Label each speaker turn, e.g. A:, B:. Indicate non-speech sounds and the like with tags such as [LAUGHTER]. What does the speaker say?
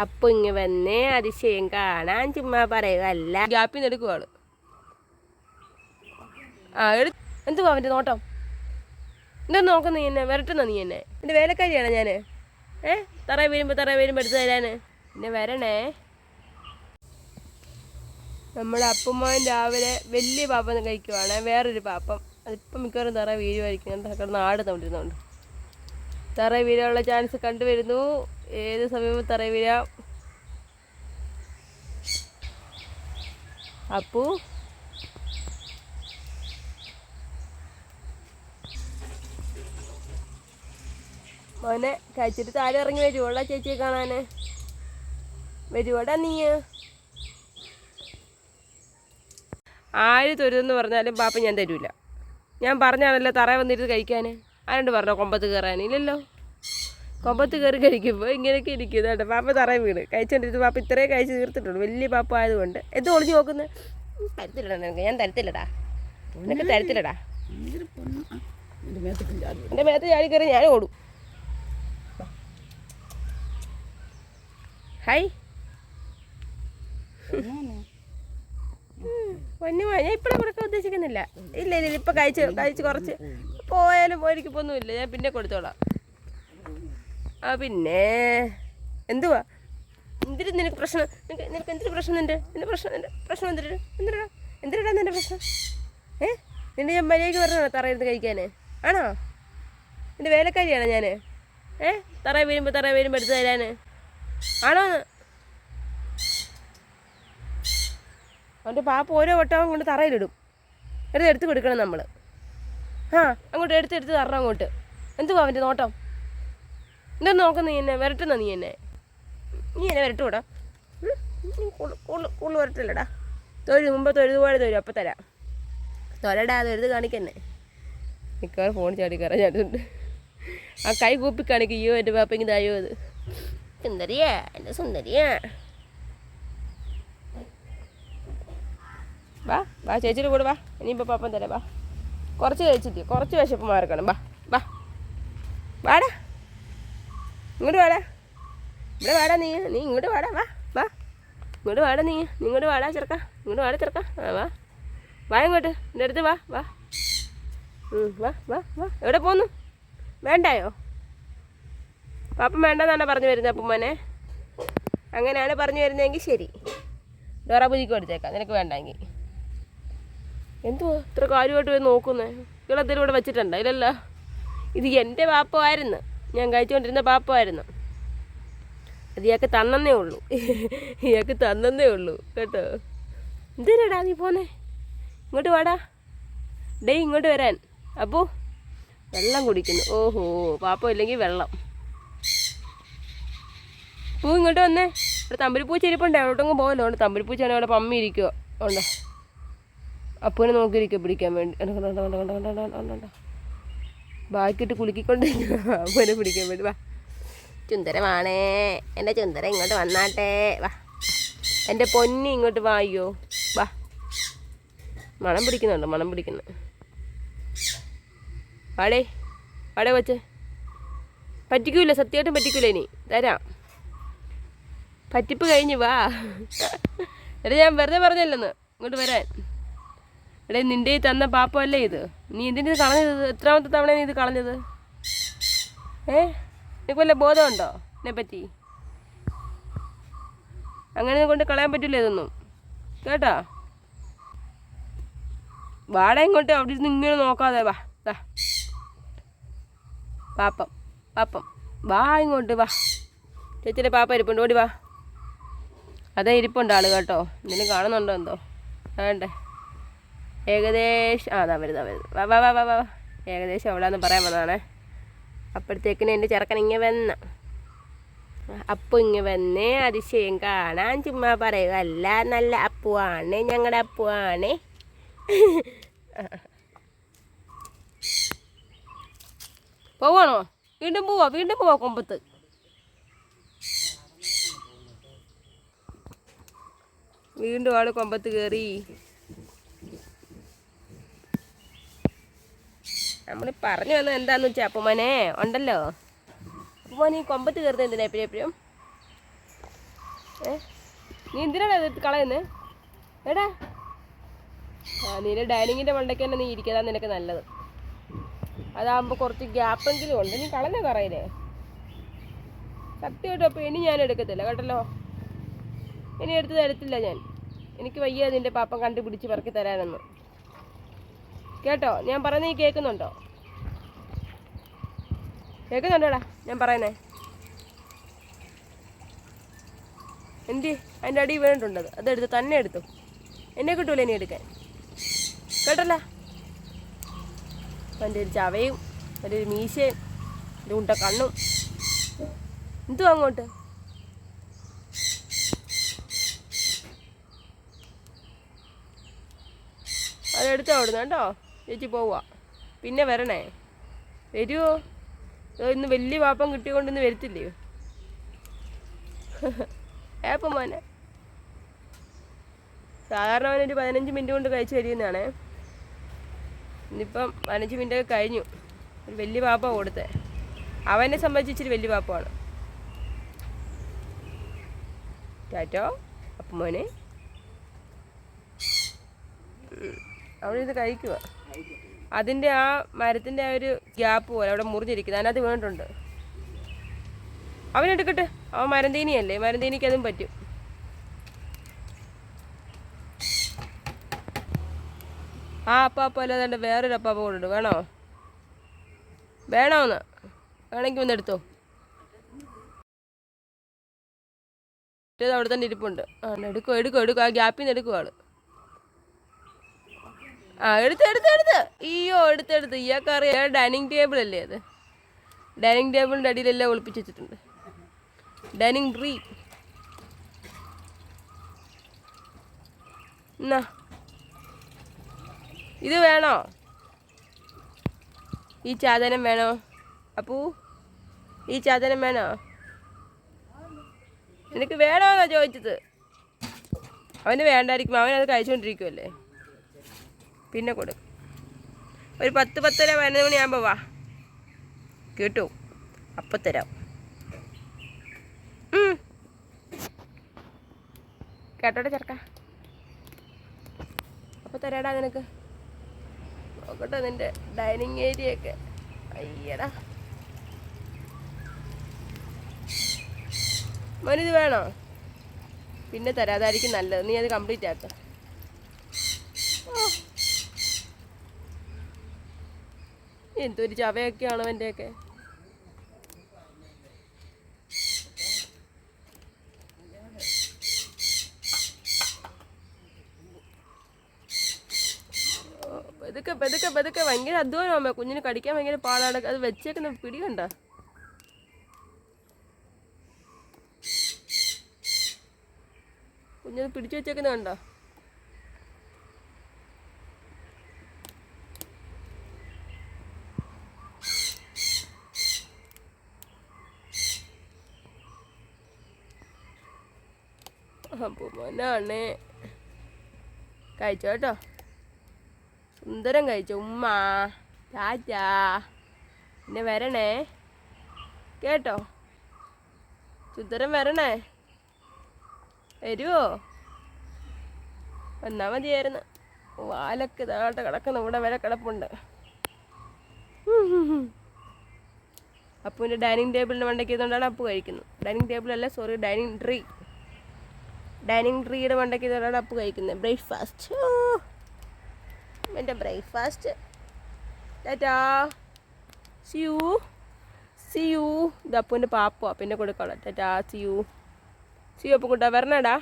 A: അപ്പൊ ഇങ്ങ വന്നേ അതിശയം കാണാൻ ചുമ്മാ പറയുകയല്ല ഗ്യാപ്പിൽ നിന്ന് എടുക്കുവാണ് ആ എടു. എന്തുവാ അവന്റെ നോട്ടം? എന്താ നോക്കുന്ന നീ എന്നെ വരട്ടുന്ന നീ എന്നെ? എന്റെ വേലക്കാരിയാണോ ഞാൻ ഏ? തറ വീഴുമ്പോൾ തറ വീഴുമ്പോൾ എടുത്തു തരാൻ പിന്നെ വരണേ. നമ്മുടെ അപ്പുമ്മൻ രാവിലെ വലിയ പാപ്പം കഴിക്കുവാണ്. വേറൊരു പാപ്പം. അതിപ്പം മിക്കവാറും തറ വീഴുമായിരിക്കും കിടന്ന് ആടുന്നോണ്ടിരുന്നോണ്ട്. തറ വീഴാനുള്ള ചാൻസ് കണ്ടുവരുന്നു. ഏത് സമയവും തറവില്ല അപ്പു. മോനെ കഴിച്ചിട്ട് താഴെ ഇറങ്ങി വരുവോളാ ചേച്ചിയെ കാണാന്. വരുവോടാ നീ. ആര് തൊരുതെന്ന് പറഞ്ഞാലും പാപ്പ ഞാൻ തരൂല. ഞാൻ പറഞ്ഞാണല്ലോ തറ വന്നിരുന്ന് കഴിക്കാൻ ആരുണ്ട് പറഞ്ഞോ കൊമ്പത്ത് കയറാൻ? ഇല്ലല്ലോ. കൊമ്പത്ത് കയറി കഴിക്കുമ്പോൾ ഇങ്ങനെയൊക്കെ ഇരിക്കും. കേട്ടോ പാപ്പ തറ വീണ്. കഴിച്ചോണ്ടിരുന്നു പാപ്പ ഇത്രയും കഴിച്ച് തീർത്തിട്ടുള്ളൂ. വലിയ പാപ്പ ആയതുകൊണ്ട് എന്ത് ഒളിഞ്ഞു നോക്കുന്നത് തരത്തില്ലടാ നിനക്ക്. ഞാൻ തരത്തില്ലടാ. നിനക്ക് തരത്തില്ലടാ. എന്റെ മേത്ത് ചാടി കയറി ഞാൻ ഓടും. ഹായ് പൊന്നു മോനെ, ഞാൻ ഇപ്പഴും കൊടുക്കാൻ ഉദ്ദേശിക്കുന്നില്ല. ഇല്ല ഇല്ല ഇപ്പൊ കഴിച്ച് കഴിച്ച് കുറച്ച്. പോയാലും പോയിരിക്കൊന്നുമില്ല ഞാൻ പിന്നെ കൊടുത്തോളാം. ആ പിന്നെ എന്തുവാ? എന്തിനു നിനക്ക് പ്രശ്നം? നിനക്ക് നിനക്ക് എന്തൊരു പ്രശ്നം എന്റെ എന്റെ പ്രശ്നം എന്റെ പ്രശ്നം എന്തിട്ട് എന്തിനാ എന്തിനാ എന്റെ പ്രശ്നം? ഏ? നിന്റെ ഞാൻ മര്യാദയ്ക്ക് പറഞ്ഞോ തറയിരുന്ന് കഴിക്കാനേ. ആണോ? എന്റെ വേലക്കാരിയാണോ ഞാൻ ഏ? തറ വരുമ്പോൾ തറ വരുമ്പോൾ എടുത്ത് തരാൻ ആണോ? അവന്റെ പാപ്പ ഓരോ വട്ടവും കൊണ്ട് തറയിലിടും. എടുത്ത് എടുത്ത് കൊടുക്കണം നമ്മൾ ആ അങ്ങോട്ട് എടുത്ത് എടുത്ത് തരണം അങ്ങോട്ട്. എന്തുവാ അവന്റെ നോട്ടം? എന്താ നോക്കുന്ന നീ എന്നെ വരട്ടുന്ന നീ എന്നെ? നീ എന്നെ വരട്ടൂടാ കൂടുതൽ വരട്ടില്ലടാ. തൊഴുത് മുമ്പ് തൊഴുതുപോലെ തൊഴും അപ്പം തരാം. തൊലടാ തൊഴുത് കാണിക്കന്നെ. മിക്കവാറും ഫോൺ ചാടി കയറാൻ ചാടുന്നുണ്ട് ആ കൈ കൂപ്പി കാണിക്കും അയ്യോ എന്റെ പാപ്പയ്ക്ക് തായോ അത് സുന്ദരിയാ എന്റെ സുന്ദരിയാ. വാ വാ ചേച്ചിയുടെ കൂടെ വാ. ഇനിയിപ്പോൾ പാപ്പം തരാം വാ. കുറച്ച് കഴിച്ചിട്ട് കുറച്ച് വിശപ്പ് മാറിക്കണം വാ വാ. വാടാ. ഇങ്ങോട്ട് വാടാ. ഇവിടെ വാടാ നീ. നീ ഇങ്ങോട്ട് വാടാ. വാ വാ. ഇങ്ങോട്ട് വാടാ നീ. ഇങ്ങോട്ട് വാടാ ചെറുക്ക. ഇങ്ങോട്ട് വാടാ ചെറുക്ക. ആ വാ. വാ ഇങ്ങോട്ട്. എന്റെ അടുത്ത് വാ വാ. വാ വാ വാ. എവിടെ പോന്നു? വേണ്ടായോ? പാപ്പം വേണ്ടെന്നാണ് പറഞ്ഞു വരുന്നത് അപ്പുമ്മനെ. അങ്ങനെയാണ് പറഞ്ഞു വരുന്നതെങ്കിൽ ശരി. ഡോറ പൂജിക്ക് കൊടുത്തേക്കാം. നിനക്ക് വേണ്ടെങ്കിൽ. എന്തുവാ ഇത്ര കാര്യമായിട്ട് പോയി നോക്കുന്നേ? ഇളെന്തെങ്കിലും ഇവിടെ വെച്ചിട്ടുണ്ടോ? ഇല്ലല്ലോ. ഇത് എന്റെ പാപ്പമായിരുന്നു. ഞാൻ കഴിച്ചുകൊണ്ടിരുന്ന പാപ്പമായിരുന്നു. അത് ഇയാൾക്ക് തന്നേ ഉള്ളൂ. ഇയാൾക്ക് തന്നേ ഉള്ളൂ കേട്ടോ? എന്തിനാടാ നീ പോന്നെ? ഇങ്ങോട്ട് വാടാ. ഡേ ഇങ്ങോട്ട് വരാൻ. അപ്പോ വെള്ളം കുടിക്കുന്നു. ഓഹോ പാപ്പം ഇല്ലെങ്കിൽ വെള്ളം. പൂ ഇങ്ങോട്ട് വന്നേ. ഇവിടെ തമ്പരിപ്പൂച്ച ഇരിപ്പുണ്ട്. എവിടെങ്കിലും പോകല്ലോ അവിടെ തമ്പരിപ്പൂച്ചാണ് അവിടെ പമ്മി ഇരിക്കുക ഉണ്ടോ? അപ്പൂനെ നോക്കിയിരിക്കുക പിടിക്കാൻ വേണ്ടി. കണ്ടോ, കണ്ടോ, കണ്ടോ, കണ്ടോ, കണ്ടോ, കണ്ടോ, കണ്ടോ. ബാക്കിയിട്ട് കുലുക്കിക്കൊണ്ടിരിക്കുക അപ്പൂനെ പിടിക്കാൻ വേണ്ടി. വാ. ചുന്ദരമാണേ എന്റെ ചുന്ദര ഇങ്ങോട്ട് വന്നാട്ടെ. വാ. എന്റെ പൊന്നി ഇങ്ങോട്ട് വാ അയ്യോ. വാ. മണം പിടിക്കുന്നുണ്ട് മണം പിടിക്കുന്നു. വാടേ വാടേ വച്ച് പറ്റിക്കൂല സത്യമായിട്ടും പറ്റിക്കൂല ഇനി. തരാം. പറ്റിപ്പ് കഴിഞ്ഞു വാ. എടാ ഞാൻ വെറുതെ പറഞ്ഞല്ലെന്ന്. ഇങ്ങോട്ട് വരാൻ. എടേ നിന്റെ ഈ തന്ന പാപ്പമല്ലേ ഇത്? നീ ഇതിന് ഇത് കളഞ്ഞത് എത്രാമത്തെ തവണ നീ ഇത് കളഞ്ഞത്? ഏ? നിനക്ക് വല്ല ബോധമുണ്ടോ എന്നെ പറ്റി അങ്ങനെ കൊണ്ട് കളയാൻ പറ്റില്ല ഇതൊന്നും. കേട്ടോ? വാട ഇങ്ങോട്ട് അവിടെ ഇരുന്ന് ഇങ്ങനെ നോക്കാതെ വാ ദാ. പാപ്പം പാപ്പം. വാ ഇങ്ങോട്ട് വാ. ചേച്ചിയുടെ പാപ്പ ഇരിപ്പുണ്ട് ഓടി വാ. അതേ ഇരിപ്പുണ്ട് ആൾ കേട്ടോ. എന്തെങ്കിലും കാണുന്നുണ്ടോ എന്തോ? വേണ്ടേ. ഏകദേശം ആ അതാ വരുന്ന വരുന്നത് വാ വാ വാ വാ ഏകദേശം എവിടെയാന്ന് പറയാൻ വന്നതാണ്. അപ്പോഴത്തേക്കിന് എന്റെ ചെറുക്കൻ ഇങ്ങ വന്ന. അപ്പു ഇങ്ങ വന്ന് അതിശയം കാണാൻ ചുമ്മാ പറയുക അല്ല നല്ല അപ്പുവാണ് ഞങ്ങളുടെ അപ്പുവാണ്. പോവാണോ? വീണ്ടും പോവാ വീണ്ടും പോവാ കൊമ്പത്ത്. വീണ്ടും ആൾ കൊമ്പത്ത് കയറി നമ്മൾ പറഞ്ഞു വന്നത് എന്താന്ന് വെച്ചാൽ അപ്പുമോനെ ഉണ്ടല്ലോ? അപ്പുമോനെ ഈ കൊമ്പത്ത് കയറുന്നത് എന്തിനാ എപ്പോഴും എപ്പോഴും? ഏ? നീ എന്തിനാണ് അത് കളയുന്നത് എടാ. ആ നിന്റെ ഡൈനിങ്ങിന്റെ മണ്ടയ്ക്ക് തന്നെ നീ ഇരിക്കുന്നതാണ് നിനക്ക് നല്ലത്. അതാകുമ്പോൾ കുറച്ച് ഗ്യാപ്പെങ്കിലും ഉണ്ട്. നീ കളഞ്ഞ കുറയില്ലേ സത്യമായിട്ടും അപ്പോൾ ഇനി ഞാൻ എടുക്കത്തില്ല കേട്ടല്ലോ? ഇനി എടുത്ത് തരത്തില്ല ഞാൻ. എനിക്ക് വയ്യ പാപ്പം കണ്ടുപിടിച്ച് പറക്കി തരാനൊന്നും. കേട്ടോ ഞാൻ പറയുന്നത് നീ കേൾക്കുന്നുണ്ടോ? കേൾക്കുന്നുണ്ടോടാ ഞാൻ പറയുന്നേ? എന്തി അതിന്റെ അടി വീണിട്ടുണ്ടത്. അതെടുത്ത് തന്നെ എടുത്തു. എന്നെ കിട്ടൂല ഇനി എടുക്കാൻ? കേട്ടല്ല? അവന്റെ ഒരു ചവയും ഒരു മീശയും ഒരു ഉണ്ട കണ്ണും എന്തു അങ്ങോട്ട് അതെടുത്തോ കേട്ടോ? ചേച്ചി പോവുക. പിന്നെ വരണേ. വരുമോ ഇന്ന് വലിയ പാപ്പം കിട്ടിയോണ്ട് ഇന്ന് വരത്തില്ലയോ [LAUGHS] ഏപ്പം മോനെ? സാധാരണ അവനൊരു പതിനഞ്ച് മിനിറ്റ് കൊണ്ട് കഴിച്ച് കഴിയുന്നതാണേ ഇന്നിപ്പം പതിനഞ്ച് മിനിറ്റൊക്കെ കഴിഞ്ഞു. ഒരു വലിയ പാപ്പ കൊടുത്തേ. അവനെ സംബന്ധിച്ച് ഇച്ചിരി വലിയ പാപ്പമാണ് ടാറ്റോ അപ്പം മോനെ ഉം. ഇത് കഴിക്കുക അതിന്റെ ആ മരത്തിന്റെ ആ ഒരു ഗ്യാപ്പ് പോലെ അവിടെ മുറിഞ്ഞിരിക്കുന്നത് അതിനകത്ത് വീണിട്ടുണ്ട്. അവനെടുക്കട്ടെ അവൻ മരന്തീനിയല്ലേ? മരന്തീനിക്ക് അതും പറ്റും. ആ അപ്പാപ്പ അല്ലാതെ വേറൊരു അപ്പാപ്പ കൊണ്ടുണ്ട്. വേണോ? വേണോന്ന്? വേണമെങ്കിൽ ഒന്ന് എടുത്തോ? അവിടെ തന്നെ ഇരിപ്പുണ്ട്. ആ എടുക്കോ എടുക്കോ എടുക്കോ. ആ ഗ്യാപ്പിൽ നിന്ന് എടുക്കും ആൾ. ആ എടുത്ത് എടുത്ത് എടുത്ത്. അയ്യോ എടുത്തെടുത്ത് ഇയാൾക്ക് അറിയാം ഡൈനിങ് ടേബിൾ അല്ലേ അത് ഡൈനിങ് ടേബിളിന്റെ അടിയിലെല്ലാം ഒളിപ്പിച്ച് വെച്ചിട്ടുണ്ട് ഡൈനിങ് ട്രീ. എന്നാ? ഇത് വേണോ? ഈ ചാതനം വേണോ? അപ്പൂ ഈ ചാതനം വേണോ? നിനക്ക് വേണോന്നാ ചോദിച്ചത്. അവന് വേണ്ടായിരിക്കും അവനത് കഴിച്ചുകൊണ്ടിരിക്കുമല്ലേ പിന്നെ കൊടുക്കും ഒരു പത്ത് പത്തര പതിനൊന്ന് മണിയാകുമ്പോൾ വാ. കേട്ടോ? അപ്പം തരാം. കേട്ടോട്ടെ കേട്ടോടെ ചെറുക്ക? അപ്പം തരാടാ നിനക്ക്. നോക്കട്ടെ നിന്റെ ഡൈനിങ് ഏരിയ ഒക്കെ അയ്യടാ. മോനിത് വേണോ? പിന്നെ തരാതായിരിക്കും നല്ലത്. നീ അത് കംപ്ലീറ്റ് ആക്ക എന്തൊരു ചവയൊക്കെയാണ് ഒക്കെ പതുക്കെ പതുക്കെ പതുക്കെ. ഭയങ്കര അധ്വാനമാ കുഞ്ഞിന് കടിക്കാൻ ഭയങ്കര പാടാണ്. അത് വെച്ചേക്കുന്ന പിടി കണ്ട കുഞ്ഞത് പിടിച്ചു വെച്ചേക്കുന്ന കണ്ടോ മോനാണ് കഴിച്ചോ കേട്ടോ. സുന്ദരം കഴിച്ചോ. ഉമ്മ ചാച്ചാ പിന്നെ വരണേ. കേട്ടോ? സുന്ദരം വരണേ. വരുമോ വന്നാൽ മതിയായിരുന്നു. വാലൊക്കെ താഴെ കിടക്കുന്ന. ഇവിടെ വരെ കിടപ്പുണ്ട്. അപ്പൂന്റെ ഡൈനിങ് ടേബിളിന്റെ മണ്ടയ്ക്ക് ഇതുകൊണ്ടാണ് അപ്പു കഴിക്കുന്നത്. ഡൈനിങ് ടേബിളല്ല സോറി ഡൈനിങ് ട്രീ. ഡൈനിങ് ട്രീയുടെ മണ്ടയ്ക്ക് ഇതുകൊണ്ടാണ് അപ്പ് കഴിക്കുന്നത്. ബ്രേക്ക്ഫാസ്റ്റ്. എന്റെ ബ്രേക്ക്ഫാസ്റ്റ്. ടാറ്റാ. സിയു സിയു ഇത് അപ്പൂന്റെ പാപ്പ പിന്നെ കൊടുക്കണം ടാറ്റാ സിയു സിയു അപ്പം കൂട്ടാ. വരണടാ.